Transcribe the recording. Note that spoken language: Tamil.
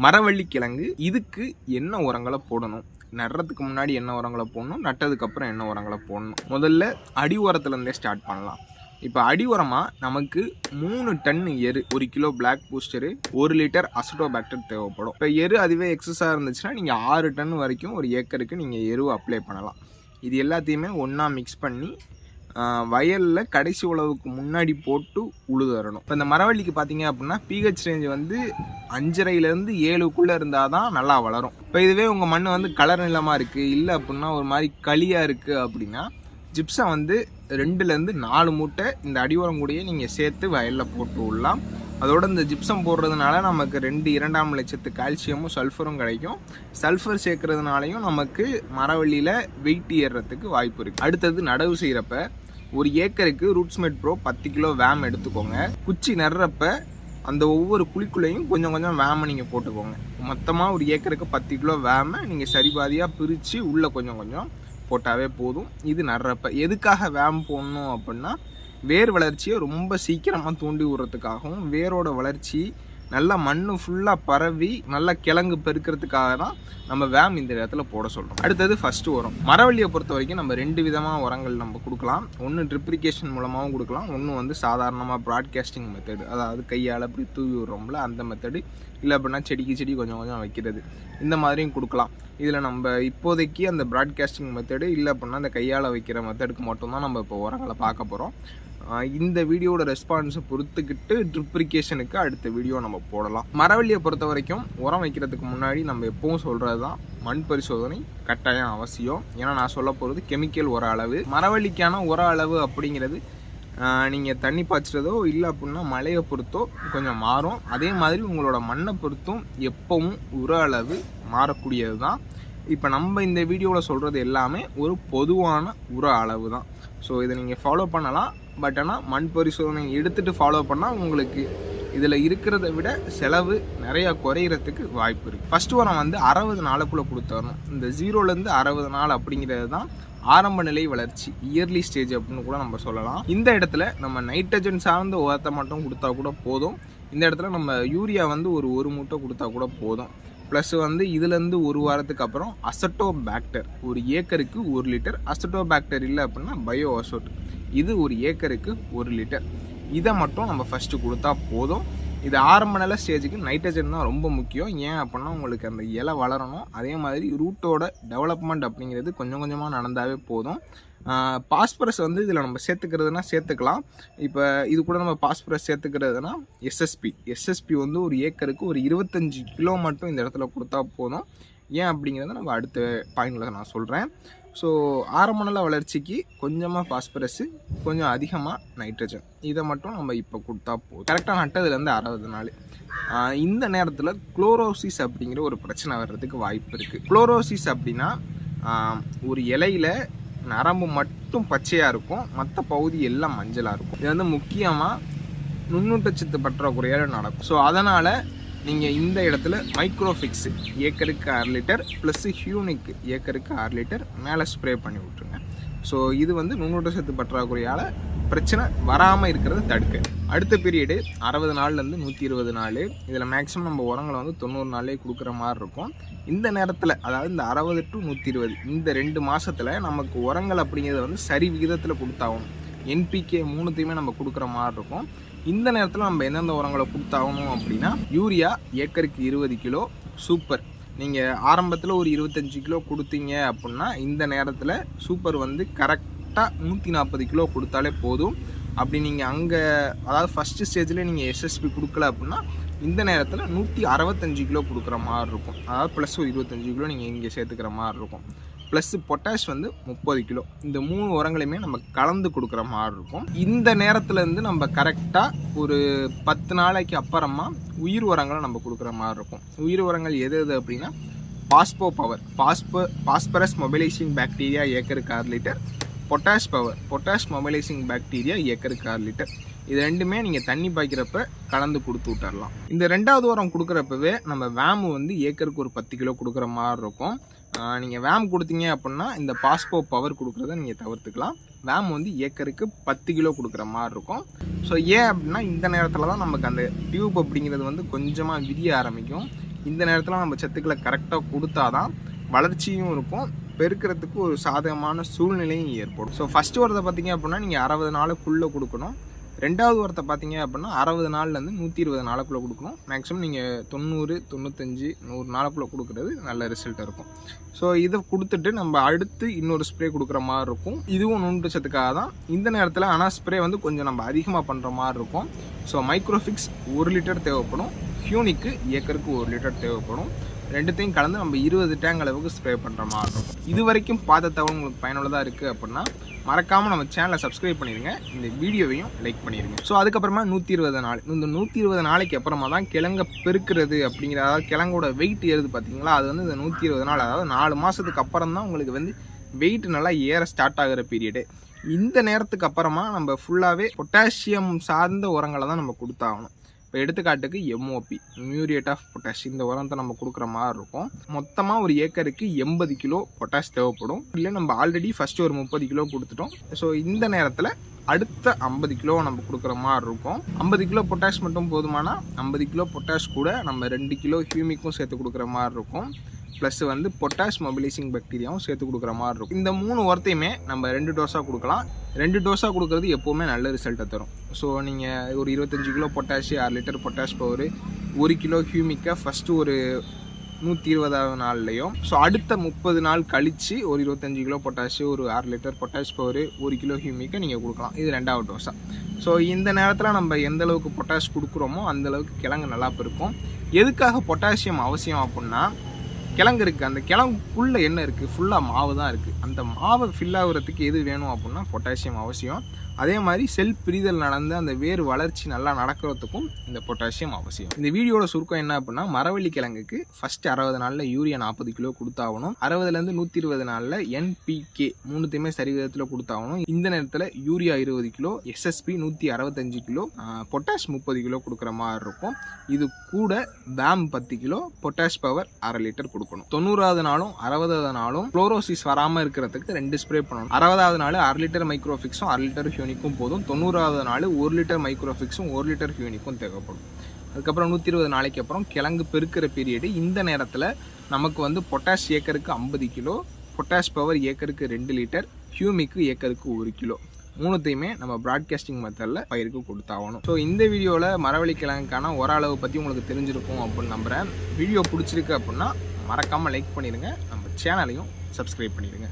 மரவள்ளி கிழங்கு இதுக்கு என்ன உரங்களை போடணும்? நடுறதுக்கு முன்னாடி என்ன உரங்களை போடணும்? நட்டதுக்கு அப்புறம் என்ன உரங்களை போடணும்? முதல்ல அடி உரத்துலேருந்தே ஸ்டார்ட் பண்ணலாம். இப்போ அடி உரமாக நமக்கு மூணு டன் எரு ஒரு கிலோ பிளாக் பூஸ்டரு ஒரு லிட்டர் அசட்டோபாக்டர் தேவைப்படும். இப்போ எரு அதுவே எக்ஸஸாக இருந்துச்சுன்னா நீங்கள் ஆறு டன் வரைக்கும் ஒரு ஏக்கருக்கு நீங்கள் எரு அப்ளை பண்ணலாம். இது எல்லாத்தையுமே ஒன்றா மிக்ஸ் பண்ணி வயலில் கடைசி உழவுக்கு முன்னாடி போட்டு உழுதரணும் இப்போ இந்த மரவள்ளிக்கு பார்த்தீங்க அப்படின்னா பிஹெச் ரேஞ்ச் வந்து அஞ்சரைலேருந்து ஏழுக்குள்ளே இருந்தால் தான் நல்லா வளரும். இப்போ இதுவே உங்கள் மண் வந்து கலர் நிலமாக இருக்குது இல்லை அப்படின்னா ஒரு மாதிரி களியாக இருக்குது அப்படின்னா ஜிப்ஸை வந்து ரெண்டுலேருந்து நாலு மூட்டை இந்த அடி உரம் கூடயே நீங்கள் சேர்த்து வயலில் போட்டு விடலாம் அதோட இந்த ஜிப்சம் போடுறதுனால நமக்கு ரெண்டு இரண்டாம் லட்சத்து கால்சியமும் சல்ஃபரும் கிடைக்கும். சல்ஃபர் சேர்க்கறதுனாலையும் நமக்கு மரவள்ளியில் வெயிட் ஏறுறதுக்கு வாய்ப்பு இருக்குது அடுத்தது நடவு செய்கிறப்ப ஒரு ஏக்கருக்கு ரூட்ஸ்மெட் ப்ரோ பத்து கிலோ வேம் எடுத்துக்கோங்க. குச்சி நடுறப்ப அந்த ஒவ்வொரு குழிக்குள்ளேயும் கொஞ்சம் கொஞ்சம் வேமை நீங்கள் போட்டுக்கோங்க. மொத்தமாக ஒரு ஏக்கருக்கு பத்து கிலோ வேமை நீங்கள் சரிபாதியாக பிரித்து உள்ளே கொஞ்சம் கொஞ்சம் போட்டாவே போதும். இது நடுறப்ப எதுக்காக வேம் போடணும் அப்படின்னா வேர் வளர்ச்சியை ரொம்ப சீக்கிரமாக தூண்டி விடுறதுக்காகவும் வேரோட வளர்ச்சி நல்லா மண் ஃபுல்லாக பரவி நல்லா கிழங்கு பெருக்கிறதுக்காக தான் நம்ம வேம் இந்த இடத்துல போட சொல்கிறோம் அடுத்தது ஃபஸ்ட்டு உரம். மரவள்ளியை பொறுத்த வரைக்கும் நம்ம ரெண்டு விதமாக உரங்கள் நம்ம கொடுக்கலாம். ஒன்று ட்ரிப்ரிகேஷன் மூலமாகவும் கொடுக்கலாம். ஒன்று வந்து சாதாரணமாக ப்ராட்காஸ்டிங் மெத்தடு அதாவது கையால் அப்படி தூவி விடுறோம்ல அந்த மெத்தடு இல்லை அப்படின்னா செடிக்கு செடி கொஞ்சம் கொஞ்சம் வைக்கிறது. இந்த மாதிரியும் கொடுக்கலாம். இதில் நம்ம இப்போதைக்கு அந்த ப்ராட்காஸ்டிங் மெத்தடு இல்லை அப்படின்னா அந்த கையால் வைக்கிற மெத்தடுக்கு மட்டும்தான் நம்ம இப்போ உரங்களை பார்க்க போகிறோம் இந்த வீடியோட ரெஸ்பான்ஸை பொறுத்துக்கிட்டு ட்ரிப்ரிகேஷனுக்கு அடுத்த வீடியோ நம்ம போடலாம். மரவள்ளியை பொறுத்த வரைக்கும் உரம் வைக்கிறதுக்கு முன்னாடி நம்ம எப்பவும் சொல்கிறது தான் மண் பரிசோதனை கட்டாயம் அவசியம். ஏன்னா நான் சொல்ல போகிறது கெமிக்கல் உர அளவு. மரவள்ளிக்கான உர அளவு அப்படிங்கிறது நீங்கள் தண்ணி பாய்ச்சுறதோ இல்லை அப்படின்னா மழையை பொறுத்தோ கொஞ்சம் மாறும். அதே மாதிரி உங்களோட மண்ணை பொறுத்தும் எப்பவும் உர அளவு மாறக்கூடியது தான் இப்போ நம்ம இந்த வீடியோவில் சொல்கிறது எல்லாமே ஒரு பொதுவான உர அளவு தான் ஸோ இதை நீங்கள் ஃபாலோ பண்ணலாம். பட் ஆனால் மண் பரிசோதனை எடுத்துகிட்டு ஃபாலோ பண்ணால் உங்களுக்கு இதில் இருக்கிறத விட செலவு நிறையா குறையிறதுக்கு வாய்ப்பு இருக்குது ஃபஸ்ட்டு உரம் வந்து அறுபது நாளுக்குள்ளே கொடுத்துடணும் இந்த ஜீரோலேருந்து அறுபது நாள் அப்படிங்கிறது தான் ஆரம்ப நிலை வளர்ச்சி இயர்லி ஸ்டேஜ் அப்படின்னு கூட நம்ம சொல்லலாம். இந்த இடத்துல நம்ம நைட்ரஜன் சார்ந்த உரத்தை மட்டும் கொடுத்தா கூட போதும். இந்த இடத்துல நம்ம யூரியா வந்து ஒரு ஒரு மூட்டை கொடுத்தா கூட போதும். ப்ளஸ் வந்து இதுலேருந்து ஒரு வாரத்துக்கு அப்புறம் அசட்டோ பேக்டர் ஒரு ஏக்கருக்கு ஒரு லிட்டர் அசட்டோ பேக்டர் இல்லை அப்படின்னா பயோ அசோட் இது ஒரு ஏக்கருக்கு ஒரு லிட்டர். இதை மட்டும் நம்ம ஃபஸ்ட்டு கொடுத்தா போதும். இது ஆரம்ப நில ஸ்டேஜுக்கு நைட்ரஜன் தான் ரொம்ப முக்கியம். ஏன் அப்படின்னா உங்களுக்கு அந்த இலை வளரணும். அதே மாதிரி ரூட்டோட டெவலப்மெண்ட் அப்படிங்கிறது கொஞ்சம் கொஞ்சமாக நடந்தாவே போதும். பாஸ்பரஸ் வந்து இதில் நம்ம சேர்த்துக்கிறதுனா சேர்த்துக்கலாம். இப்போ இது கூட நம்ம பாஸ்பரஸ் சேர்த்துக்கிறதுனா எஸ்எஸ்பி எஸ்எஸ்பி வந்து ஒரு ஏக்கருக்கு ஒரு இருபத்தஞ்சி கிலோ மட்டும் இந்த இடத்துல கொடுத்தா போதும். ஏன் அப்படிங்கிறத நம்ம அடுத்த பாயிண்டில் நான் சொல்கிறேன் ஸோ ஆரம்ப நில வளர்ச்சிக்கு கொஞ்சமாக பாஸ்பரஸு கொஞ்சம் அதிகமாக நைட்ரஜன் இதை மட்டும் நம்ம இப்போ கொடுத்தா போதும். கரெக்டாக நட்டதுலேருந்து அறுபது நாள். இந்த நேரத்தில் குளோரோசிஸ் அப்படிங்கிற ஒரு பிரச்சனை வர்றதுக்கு வாய்ப்பு இருக்குது குளோரோசிஸ் அப்படின்னா ஒரு இலையில் நரம்பு மட்டும் பச்சையாக இருக்கும். மற்ற பகுதி எல்லாம் மஞ்சளாக இருக்கும். இது வந்து முக்கியமாக நுண்ணூட்டச்சத்து பற்றாக்குறையால் நடக்கும். ஸோ அதனால் நீங்கள் இந்த இடத்துல மைக்ரோஃபிக்ஸு ஏக்கருக்கு அரை லிட்டர் ப்ளஸ் ஹியூனிக் ஏக்கருக்கு அரை லிட்டர் மேலே ஸ்ப்ரே பண்ணி விட்ருங்க ஸோ இது வந்து நுண்ணூட்டச்சத்து பற்றாக்குறையால் பிரச்சனை வராமல் இருக்கிறத தடுக்க. அடுத்த பீரியடு அறுபது நாள்லேருந்து நூற்றி இருபது நாள். இதில் மேக்ஸிமம் நம்ம உரங்களை வந்து தொண்ணூறு நாளே கொடுக்குற மாதிரி இருக்கும். இந்த நேரத்தில் அதாவது இந்த அறுபது டு நூற்றி இருபது இந்த ரெண்டு மாதத்தில் நமக்கு உரங்கள் அப்படிங்கிறத வந்து சரி விகிதத்தில் கொடுத்தாகணும். என்பிகே மூணுத்தையுமே நம்ம கொடுக்குற மாதிரி இருக்கும். இந்த நேரத்தில் நம்ம எந்தெந்த உரங்களை கொடுத்தாகணும் அப்படின்னா யூரியா ஏக்கருக்கு இருபது கிலோ சூப்பர். நீங்கள் ஆரம்பத்தில் ஒரு இருபத்தஞ்சி கிலோ கொடுத்தீங்க அப்படின்னா இந்த நேரத்தில் சூப்பர் வந்து கரெக்டாக நூற்றி நாற்பது கிலோ கொடுத்தாலே போதும். அப்படி நீங்கள் அங்கே அதாவது ஃபஸ்ட்டு ஸ்டேஜில் நீங்கள் எஸ்எஸ்பி கொடுக்கல அப்படின்னா இந்த நேரத்தில் நூற்றி அறுபத்தஞ்சு கிலோ கொடுக்குற மாதிரி இருக்கும். அதாவது ப்ளஸ் ஒரு இருபத்தஞ்சி கிலோ நீங்கள் இங்கே சேர்த்துக்கிற மாதிரி இருக்கும். ப்ளஸ் பொட்டாஷ் வந்து முப்பது கிலோ. இந்த மூணு உரங்களையுமே நம்ம கலந்து கொடுக்குற மாதிரி இருக்கும். இந்த நேரத்துலேருந்து நம்ம கரெக்டாக ஒரு பத்து நாளைக்கு அப்புறமா உயிர் உரங்களை நம்ம கொடுக்குற மாதிரி இருக்கும். உயிர் உரங்கள் எது எது அப்படின்னா phospho power phospho phosphorus mobilising bacteria ஏக்கருக்கு ஆறு litre potash power potash mobilising bacteria ஏக்கருக்கு ஆறு லிட்டர். இது ரெண்டுமே நீங்கள் தண்ணி பாய்க்கிறப்ப கலந்து கொடுத்து விட்டுறலாம். இந்த ரெண்டாவது உரம் கொடுக்குறப்பவே நம்ம வேமு வந்து ஏக்கருக்கு ஒரு பத்து கிலோ கொடுக்குற மாதிரி இருக்கும். நீங்கள் வேம் கொடுத்தீங்க அப்படின்னா இந்த பாஸ்போ பவர் கொடுக்குறத நீங்கள் தவிர்த்துக்கலாம். வேம் வந்து ஏக்கருக்கு பத்து கிலோ கொடுக்குற மாதிரி இருக்கும். ஸோ ஏன் அப்படின்னா இந்த நேரத்தில் தான் நமக்கு அந்த டியூப் அப்படிங்கிறது வந்து கொஞ்சமாக விரிய ஆரம்பிக்கும். இந்த நேரத்தில் நம்ம சத்துக்களை கரெக்டாக கொடுத்தாதான் வளர்ச்சியும் இருக்கும். பெருக்கிறதுக்கு ஒரு சாதகமான சூழ்நிலையும் ஏற்படும். ஸோ ஃபஸ்ட்டு வரதை பார்த்தீங்க அப்படின்னா நீங்கள் அறுபது நாளுக்குள்ளே கொடுக்கணும். ரெண்டாவது உரத்தை பார்த்தீங்க அப்படின்னா அறுபது நாள்லேருந்து நூற்றி இருபது நாளுக்குள்ளே கொடுக்கணும் மேக்ஸிமம் நீங்கள் தொண்ணூறு தொண்ணூத்தஞ்சு நூறு நாளுக்குள்ளே கொடுக்குறது நல்ல ரிசல்ட் இருக்கும். ஸோ இதை கொடுத்துட்டு நம்ம அடுத்து இன்னொரு ஸ்ப்ரே கொடுக்குற மாதிரி இருக்கும். இதுவும் நுண்டு சத்துக்காக தான். இந்த நேரத்தில் ஆனால் ஸ்ப்ரே வந்து கொஞ்சம் நம்ம அதிகமாக பண்ணுற மாதிரி இருக்கும். ஸோ மைக்ரோஃபிக்ஸ் ஒரு லிட்டர் தேவைப்படும். ஹியூனிக்கு ஏக்கருக்கு ஒரு லிட்டர் தேவைப்படும். ரெண்டுத்தையும் கலந்து நம்ம இருபது டேங்க் அளவுக்கு ஸ்ப்ரே பண்ணுற மாதிரி இருக்கும். இது வரைக்கும் பார்த்த தகவல் உங்களுக்கு பயனுள்ளதாக இருக்குது அப்படின்னா மறக்காமல் நம்ம சேனலை சப்ஸ்கிரைப் பண்ணிடுங்க இந்த வீடியோவையும் லைக் பண்ணிடுங்க ஸோ அதுக்கப்புறமா நூற்றி இருபது நாள். இந்த நூற்றி இருபது நாளைக்கு அப்புறமா தான் கிழங்க பெருக்கிறது அப்படிங்கிற அதாவது கிழங்கோட வெயிட் ஏறுது பார்த்தீங்களா அது வந்து இந்த நூற்றி இருபது நாள் அதாவது நாலு மாதத்துக்கு அப்புறம் தான் உங்களுக்கு வந்து வெயிட் நல்லா ஏற ஸ்டார்ட் ஆகிற பீரியடு இந்த நேரத்துக்கு அப்புறமா நம்ம ஃபுல்லாகவே பொட்டாசியம் சார்ந்த உரங்களை தான் நம்ம கொடுத்தாகணும். இப்போ எடுத்துக்காட்டுக்கு எம்ஓபி மியூரியேட் ஆஃப் பொட்டாஷ் இந்த உரத்தை நம்ம கொடுக்குற மாதிரி இருக்கும். மொத்தமாக ஒரு ஏக்கருக்கு எண்பது கிலோ பொட்டாஷ் தேவைப்படும். இல்லை நம்ம ஆல்ரெடி ஃபஸ்ட்டு ஒரு முப்பது கிலோ கொடுத்துட்டோம். ஸோ இந்த நேரத்தில் அடுத்த ஐம்பது கிலோ நம்ம கொடுக்குற மாதிரி இருக்கும். ஐம்பது கிலோ பொட்டாஷ் மட்டும் போதுமானா ஐம்பது கிலோ பொட்டாஷ் கூட நம்ம ரெண்டு கிலோ ஹியூமிக்கும் சேர்த்து கொடுக்குற மாதிரி இருக்கும். ப்ளஸ் வந்து பொட்டாஷ் மொபிலைசிங் பாக்டீரியாவும் சேர்த்து கொடுக்குற மாதிரி இருக்கும். இந்த மூணு ஒர்த்தையுமே நம்ம ரெண்டு டோஸாக கொடுக்கலாம். ரெண்டு டோஸாக கொடுக்குறது எப்போவுமே நல்ல ரிசல்ட்டை தரும். ஸோ நீங்கள் ஒரு இருபத்தஞ்சு கிலோ பொட்டாஷ் ஆறு லிட்டர் பொட்டாஷ் பவர் ஒரு கிலோ ஹியூமிக்கை ஃபஸ்ட்டு ஒரு நூற்றி இருபதாவது நாள்லையும். ஸோ அடுத்த முப்பது நாள் கழித்து ஒரு இருபத்தஞ்சு கிலோ பொட்டாஷ் ஒரு ஆறு லிட்டர் பொட்டாஷ் பவர் ஒரு கிலோ ஹியூமிக்கை நீங்கள் கொடுக்கலாம். இது ரெண்டாவது டோஸாக ஸோ இந்த நேரத்தில் நம்ம எந்த அளவுக்கு பொட்டாஷ் கொடுக்குறோமோ அந்த அளவுக்கு கிழங்கு நல்லா இருக்கும் எதுக்காக பொட்டாசியம் அவசியம் அப்படின்னா கிழங்கு இருக்குது அந்த கிழங்குக்குள்ளே என்ன இருக்குது ஃபுல்லாக மாவு தான் இருக்குது அந்த மாவை ஃபில் ஆகுறதுக்கு எது வேணும் அப்படின்னா பொட்டாசியம் அவசியம். அதே மாதிரி செல் பிரிதல் நடந்து அந்த வேர் வளர்ச்சி நல்லா நடக்கிறதுக்கும் இந்த பொட்டாசியம் அவசியம். இந்த வீடியோட சுருக்கம் என்ன அப்படின்னா மரவள்ளி கிழங்குக்கு ஃபர்ஸ்ட் அறுபது நாளில் யூரியா நாற்பது கிலோ கொடுத்தாகணும். அறுபதுலேருந்து நூற்றி இருபது நாளில் என்பிகே மூணுத்தையுமே சரி விதத்தில் கொடுத்தாகணும். இந்த நேரத்தில் யூரியா இருபது கிலோ எஸ்எஸ்பி நூற்றி அறுபத்தஞ்சு கிலோ பொட்டாஷ் முப்பது கிலோ கொடுக்குற மாதிரி இருக்கும். இது கூட பேம் பத்து கிலோ பொட்டாஷ் பவர் அரை லிட்டர் கொடுக்கணும். தொண்ணூறாவது நாளும் அறுபதாவது நாளும் குளோரோசிஸ் வராமல் இருக்கிறதுக்கு ரெண்டு ஸ்ப்ரே பண்ணணும். அறுபதாவது நாள் அரை லிட்டர் மைக்ரோஃபிக்ஸும் அரை லிட்டர் ஹியூனிக்கும் போதும். தொண்ணூறாவது நாள் ஒரு லிட்டர் மைக்ரோஃபிக்ஸும் ஒரு லிட்டர் ஹியூனிக்கும் தேவைப்படும். அதுக்கப்புறம் நூற்றி இருபது நாளைக்கு அப்புறம் கிழங்கு பெருக்கிற பீரியடு இந்த நேரத்தில் நமக்கு வந்து பொட்டாஷ் ஏக்கருக்கு ஐம்பது கிலோ பொட்டாஷ் பவர் ஏக்கருக்கு ரெண்டு லிட்டர் ஹியூமிக்கு ஏக்கருக்கு ஒரு கிலோ. மூணுத்தையுமே நம்ம ப்ராட்காஸ்டிங் மெத்தடில் பயிருக்கு கொடுத்தாகணும். ஸோ இந்த வீடியோவில் மரவள்ளி கிழங்குக்கான ஓரளவு பற்றி உங்களுக்கு தெரிஞ்சிருக்கும் அப்படின்னு நம்புகிறேன் வீடியோ பிடிச்சிருக்கு அப்படின்னா மறக்காமல் லைக் பண்ணிடுங்க நம்ம சேனலையும் சப்ஸ்கிரைப் பண்ணிடுங்க